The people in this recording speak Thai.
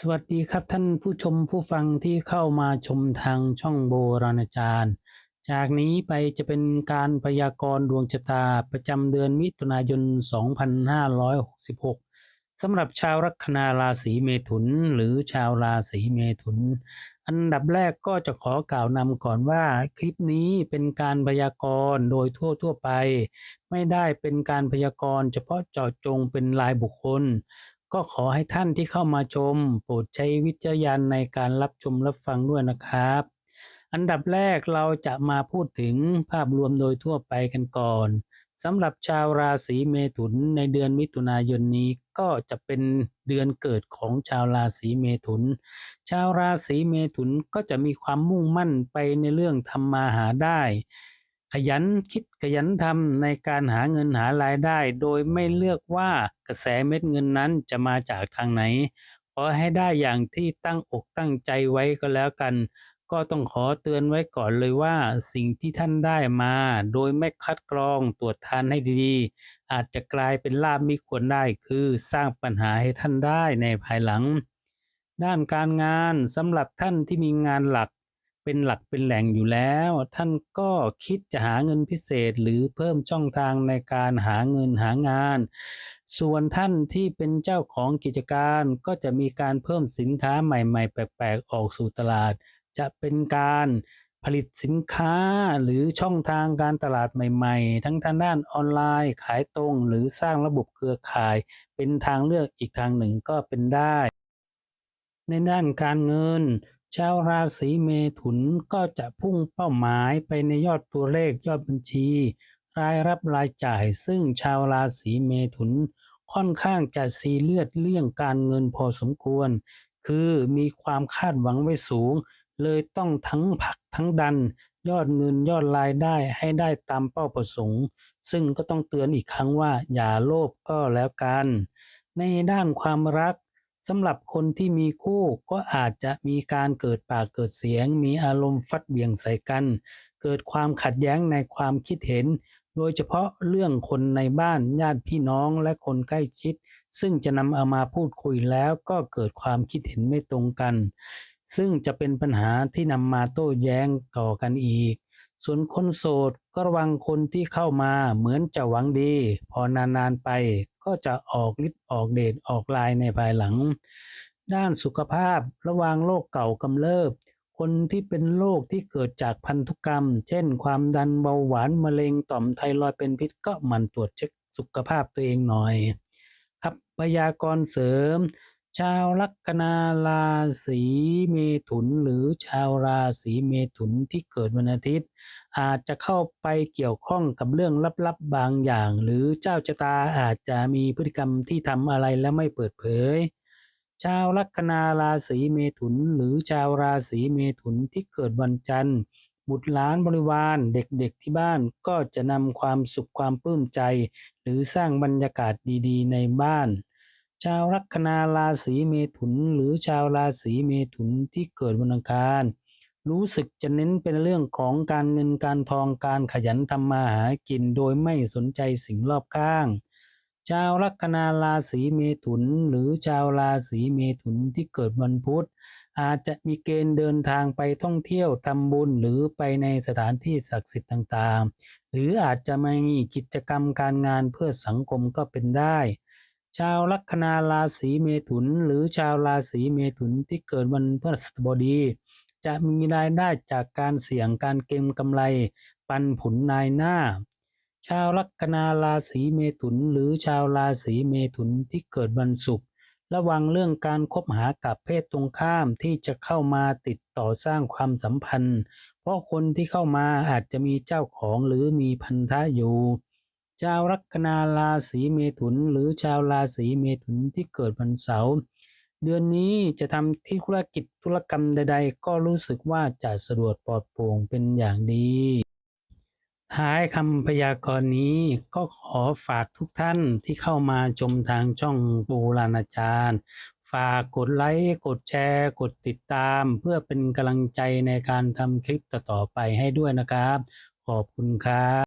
สวัสดีครับท่านผู้ชมผู้ฟังที่เข้ามาชมทางช่องโบราณจารย์ จากนี้ไปจะเป็นการพยากรณ์ดวงชะตาประจำเดือนมิถุนายน 2566สำหรับชาวลัคนาราศีเมถุน หรือชาวราศีเมถุน อันดับแรกก็จะขอกล่าวนำก่อนว่าคลิปนี้เป็นการพยากรณ์โดยทั่วทั่วไป ไม่ได้เป็นการพยากรณ์เฉพาะเจาะจงเป็นรายบุคคล ก็ขอให้ท่านที่เข้ามาชม โปรดใช้วิจารณญาณในการรับชมรับฟังด้วยนะครับ อันดับแรกเราจะมาพูดถึงภาพรวมโดยทั่วไปกันก่อนสำหรับชาวราศีเมถุนในเดือนมิถุนายนนี้ก็จะเป็นเดือนเกิดของชาวราศีเมถุน ชาวราศีเมถุนก็จะมีความมุ่งมั่นไปในเรื่องทำมาหาได้ ขยันคิดขยันทำในการหาเงินหารายได้ โดยไม่เลือกว่ากระแสเม็ดเงินนั้นจะมาจากทางไหน ขอให้ได้อย่างที่ตั้งอกตั้งใจไว้ก็แล้วกัน ก็ต้องขอเตือนไว้ก่อนเลยว่าสิ่งที่ท่านได้มา โดยไม่คัดกรองตรวจทานให้ดีๆ อาจจะกลายเป็นลาบมิควรได้คือสร้างปัญหาให้ท่านได้ในภายหลัง ด้านการงานสำหรับท่านที่มีงานหลัก เป็นหลักเป็นแหล่งอยู่แล้ว ท่านก็คิดจะหาเงินพิเศษหรือเพิ่มช่องทางในการหาเงินหางาน ส่วนท่านที่เป็นเจ้าของกิจการก็จะมีการเพิ่มสินค้าใหม่ ๆ แปลกๆ ออกสู่ตลาด จะเป็นการผลิตสินค้าหรือช่องทางการตลาดใหม่ ๆ ทั้งทางด้านออนไลน์ขายตรง หรือสร้างระบบเครือข่าย เป็นทางเลือกอีกทางหนึ่งก็เป็นได้ ในด้านการเงิน ชาวราศีเมถุนก็จะพุ่งเป้าหมายไปในยอดตัวเลขยอดบัญชี รายรับรายจ่าย ซึ่งชาวราศีเมถุนค่อนข้างจะซีเรียสเรื่องการเงินพอสมควร คือมีความคาดหวังไว้สูง เลยต้องทั้งผลักทั้งดัน ยอดเงินยอดรายได้ให้ได้ตามเป้าประสงค์ ซึ่งก็ต้องเตือนอีกครั้งว่าอย่าโลภก็แล้วกัน ในด้านความรัก สำหรับคนที่มีคู่ก็อาจจะมีการเกิดปากเกิดเสียง มีอารมณ์ฟัดเหวี่ยงใส่กัน เกิดความขัดแย้งในความคิดเห็น โดยเฉพาะเรื่องคนในบ้านญาติพี่น้องและคนใกล้ชิด ซึ่งจะนำเอามาพูดคุยแล้วก็เกิดความคิดเห็นไม่ตรงกัน ซึ่งจะเป็นปัญหาที่นำมาโต้แย้งต่อกันอีก ส่วนคนโสดก็ระวังคนที่เข้ามาเหมือนจะหวังดี พอนานๆไปก็จะออกฤทธิ์ออกเดชออกลายในภายหลัง ด้านสุขภาพระวังโรคเก่ากำเริบ คนที่เป็นโรคที่เกิดจากพันธุกรรม เช่น ความดันเบาหวานมะเร็งต่อมไทรอยด์เป็นพิษก็หมั่นตรวจเช็คสุขภาพตัวเองหน่อย ครับพยากรเสริม ชาวลัคนาราศีเมถุนหรือชาวราศีเมถุนที่เกิดวันอาทิตย์ อาจจะเข้าไปเกี่ยวข้องกับเรื่องลับๆบางอย่าง หรือเจ้าชะตาอาจจะมีพฤติกรรมที่ทำอะไรแล้วไม่เปิดเผย ชาวลัคนาราศีเมถุนหรือชาวราศีเมถุนที่เกิดวันจันทร์บุตรหลานบริวารเด็กๆที่บ้านก็จะนำความสุขความปลื้มใจ หรือสร้างบรรยากาศดีๆ ในบ้าน ชาวลัคนาราศีเมถุน หรือชาวราศีเมถุนที่เกิดวันอังคารรู้สึกจะเน้นเป็นเรื่องของการเงินการทองการขยันทำมาหากินโดยไม่สนใจสิ่งรอบข้าง ชาวลัคนาราศีเมถุน หรือชาวราศีเมถุนที่เกิดวันพุธอาจจะมีเกณฑ์เดินทางไปท่องเที่ยวทำบุญหรือไปในสถานที่ศักดิ์สิทธิ์ต่างๆ หรืออาจจะมีกิจกรรมการงานเพื่อสังคมก็เป็นได้ ชาวลัคนาราศีเมถุน หรือชาวราศีเมถุนที่เกิดวันพฤหัสบดี จะมีรายได้จากการเสี่ยงการเก็งกำไร ปันผลนายหน้า ชาวลัคนาราศีเมถุน หรือชาวราศีเมถุนที่เกิดวันศุกร์ระวังเรื่องการคบหากับเพศตรงข้ามที่จะเข้ามาติดต่อสร้างความสัมพันธ์ เพราะคนที่เข้ามาอาจจะมีเจ้าของหรือมีพันธะอยู่ ชาวลัคนาราศีเมถุน หรือชาวราศีเมถุนที่เกิดวันเสาร์เดือนนี้จะทำที่ธุรกิจธุรกรรมใด ๆ ก็รู้สึกว่าจะสะดวกปลอดโปร่งเป็นอย่างดี ท้ายคำพยากรณ์นี้ก็ขอฝากทุกท่านที่เข้ามาชมทางช่องโบราณอาจารย์ ฝากกดไลค์กดแชร์ กดติดตาม เพื่อเป็นกำลังใจในการทำคลิปต่อๆไปให้ด้วยนะครับ ขอบคุณครับ